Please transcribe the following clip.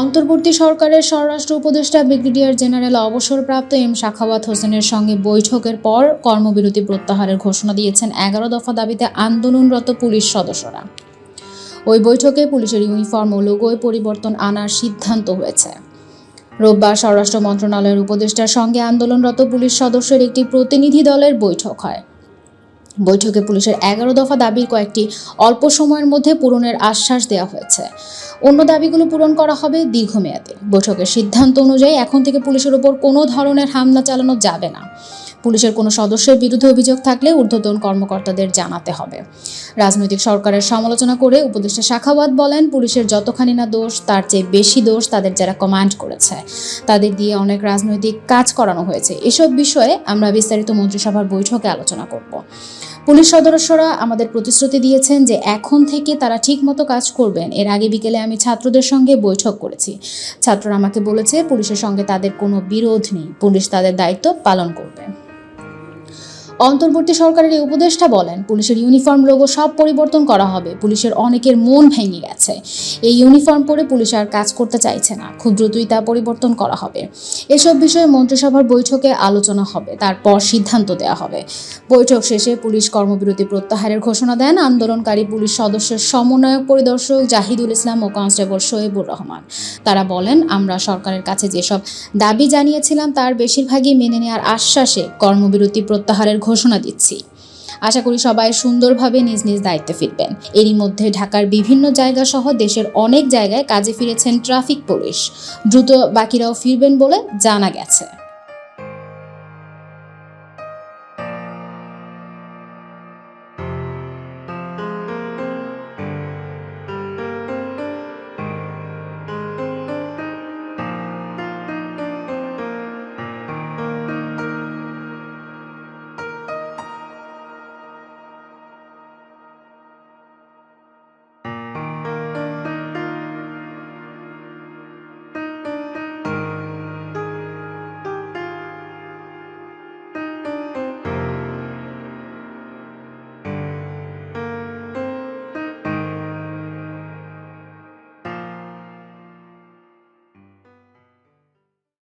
অন্তর্বর্তী সরকারের স্বরাষ্ট্র উপদেষ্টা, ব্রিগেডিয়ার জেনারেল অবসরপ্রাপ্ত এম সাখাওয়াত হোসেনের সঙ্গে বৈঠকের পর কর্মবিরতি প্রত্যাহারের ঘোষণা দিয়েছেন এগারো দফা দাবিতে আন্দোলনরত পুলিশ সদস্যরা। ওই বৈঠকে পুলিশের ইউনিফর্ম ও লোগোয় পরিবর্তন আনার সিদ্ধান্ত হয়েছে। রোববার স্বরাষ্ট্র মন্ত্রণালয়ের উপদেষ্টার সঙ্গে আন্দোলনরত পুলিশ সদস্যের একটি প্রতিনিধি দলের বৈঠক হয়। বৈঠকে পুলিশের এগারো দফা দাবির কয়েকটি অল্প সময়ের মধ্যে পূরণের আশ্বাস দেওয়া হয়েছে। অন্য দাবিগুলো পূরণ করা হবে দীর্ঘমেয়াদে। বৈঠকের সিদ্ধান্ত অনুযায়ী এখন থেকে পুলিশের উপর কোনো ধরনের হামলা চালানো যাবে না। পুলিশের কোনো সদস্যের বিরুদ্ধে অভিযোগ থাকলে ঊর্ধ্বতন কর্মকর্তাদের জানাতে হবে। রাজনৈতিক সরকারের সমালোচনা করে উপদেষ্টা শাখাওয়াত বলেন, পুলিশের যতখানি না দোষ, তার চেয়ে বেশি দোষ তাদের যারা কমান্ড করেছে। তাদের দিয়ে অনেক রাজনৈতিক কাজ করানো হয়েছে। এসব বিষয়ে আমরা বিস্তারিত মন্ত্রিসভার বৈঠকে আলোচনা করব। পুলিশ সদস্যরা আমাদের প্রতিশ্রুতি দিয়েছেন যে এখন থেকে তারা ঠিকমতো কাজ করবেন। এর আগে বিকেলে আমি ছাত্রদের সঙ্গে বৈঠক করেছি। ছাত্ররা আমাকে বলেছে, পুলিশের সঙ্গে তাদের কোনো বিরোধ নেই। পুলিশ তাদের দায়িত্ব পালন করবে। অন্তর্বর্তী সরকারের এই উপদেষ্টা বলেন, পুলিশের ইউনিফর্ম লোগো সব পরিবর্তন করা হবে, পুলিশের অনেকের মন ভেঙে গেছে। এই ইউনিফর্ম পরে পুলিশ আর কাজ করতে চাইছে না, খুব দ্রুতই তা পরিবর্তন করা হবে। এসব বিষয়ে মন্ত্রিসভার বৈঠকে আলোচনা হবে, তারপর সিদ্ধান্ত দেওয়া হবে। বৈঠক শেষে পুলিশ কর্মবিরতি প্রত্যাহারের ঘোষণা দেন আন্দোলনকারী পুলিশ সদস্যের সমন্বয়ক পরিদর্শক জাহিদুল ইসলাম ও কনস্টেবল শোয়েবুর রহমান। তারা বলেন, আমরা সরকারের কাছে যেসব দাবি জানিয়েছিলাম, তার বেশিরভাগই মেনে নেওয়ার আশ্বাসে কর্মবিরতি প্রত্যাহারের ঘোষণা দিচ্ছি। আশা করি সবাই সুন্দরভাবে নিজ নিজ দায়িত্বে ফিরবেন। এরই মধ্যে ঢাকার বিভিন্ন জায়গা সহ দেশের অনেক জায়গায় কাজে ফিরেছেন ট্রাফিক পুলিশ। দ্রুত বাকিরাও ফিরবেন বলে জানা গেছে।